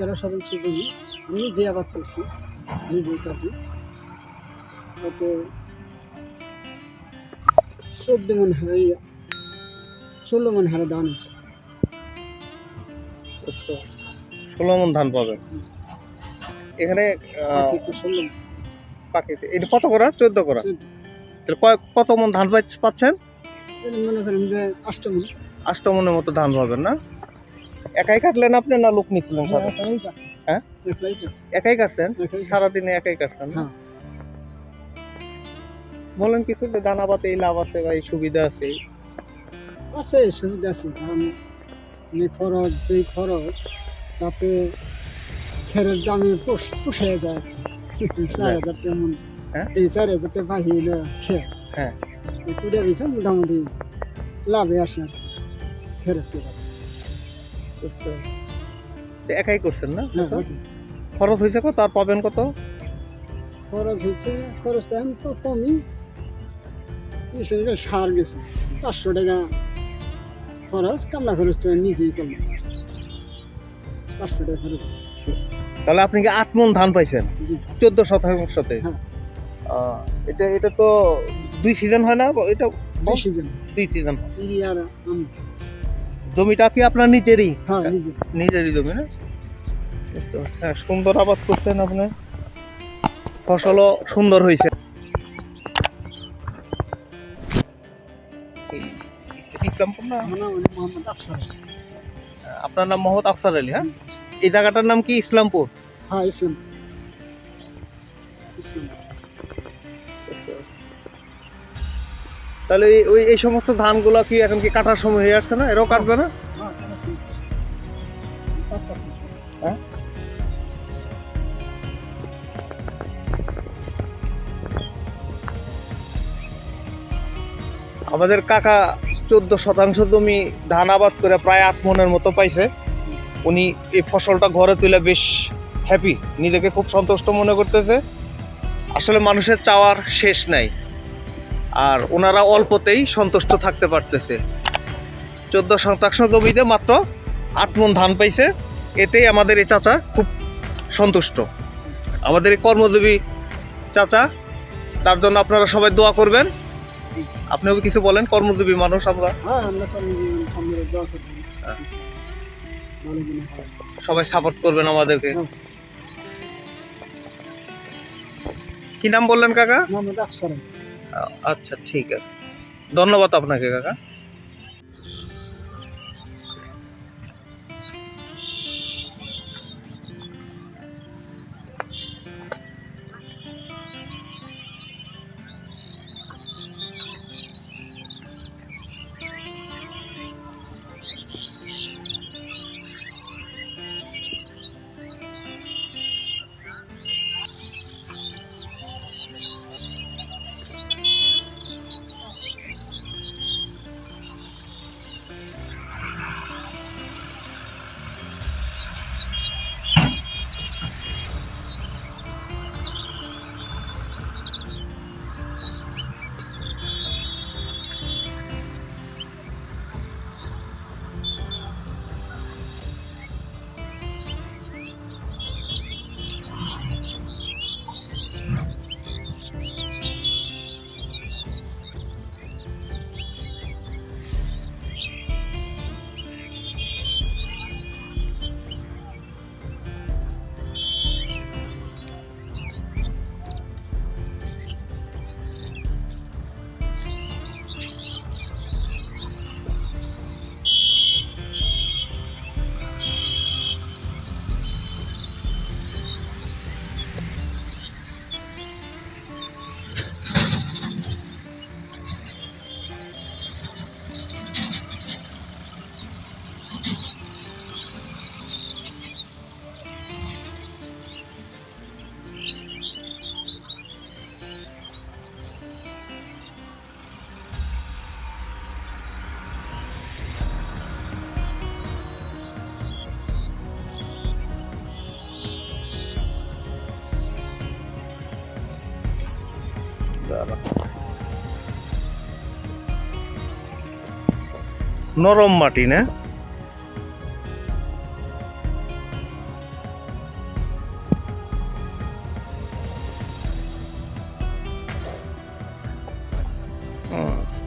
করে শতাংশ জমি আমি নিজে আবাদ করছি নিজে কাটি তাতে চোদ্দ মন হারে ষোলো মন হারে ধান হচ্ছে আচ্ছা, ষোলো মন ধান পাবেন এখানে। পাখিতে এটা কত করা? চোদ্দ করা। তাহলে কত মন ধান পাচ্ছেন? মনে করেন যে অষ্টমন আষ্ট মনের মতো ধান পাবেন না? একাই কাটলেন আপনি না লোক নিছিলেন সাথে হ্যাঁ? একাই কাটছেন। সারাদিনে একাই কাটছেন না? হ্যাঁ। বলেন কিছু যে আবাদে এই লাভ আছে বা এই সুবিধা আছে আছে সুবিধা আছে কারণ যে খরচ যেই খরচ তাতে খেরের দামে পোষ- যায় চার হাজার তেমন হ্যাঁ? এই চার হাজার টাকা পাখি হলো খের হ্যাঁ। মোটামুটি লাভে আসে খেরের একাই করছেন না? হ্যাঁ খরচ হয়েছে কত? আর পাবেন কত? খরচ হচ্ছে খরচ তো এখন তো কমই। সার গেছে পাঁচশো টাকা খরচ কামলা খরচ তো নিজেই করলাম পাঁচশো টাকা খরচ। তাহলে আপনি কি আট মন ধান পাইছেন? চোদ্দ শতাংশতে হ্যাঁ। এটা এটা তো দুই সিজন হয় না? এটা দুই সিজন ইরিয়ার আমি। জমিটা কি আপনার নিজেরই? হ্যাঁ নিজেরই জমি না? হ্যাঁ সুন্দর আবাদ করছেন আপনি। ফসলও সুন্দর হয়েছে। ইসলামপুর আপনার নাম মোহাম্মদ আফসার আলী হ্যাঁ? এই জায়গাটার নাম কি? ইসলামপুর? হ্যাঁ ইসলাম ইসলাম তাহলে ওই এই সমস্ত ধানগুলো কি এখন কি কাটার সময় হয়ে আসছে না? এরাও কাটবে না? হ্যাঁ? আমাদের কাকা চোদ্দ শতাংশ জমি ধান আবাদ করে প্রায় আট মনের মতো পাইছে। উনি এই ফসলটা ঘরে তুলে বেশ হ্যাপি নিজেকে খুব সন্তুষ্ট মনে করতেছে। আসলে মানুষের চাওয়ার শেষ নাই। আর ওনারা অল্পতেই সন্তুষ্ট থাকতে পারতেছে। চোদ্দ শতাংশ জমিতে মাত্র আট মন ধান পাইছে। এতেই আমাদের এই চাচা খুব সন্তুষ্ট। আমাদের এই কর্মজীবী চাচা তার জন্য আপনারা সবাই দোয়া করবেন। আপনিও কিছু বলেন কর্মজীবী মানুষ আমরা। হ্যাঁ। সবাই সাপোর্ট করবেন আমাদেরকে। হ্যাঁ। কি নাম বললেন কাকা? আফসার। আচ্ছা ঠিক আছে ধন্যবাদ আপনাকে কাকা নরম মাটি না? হুম।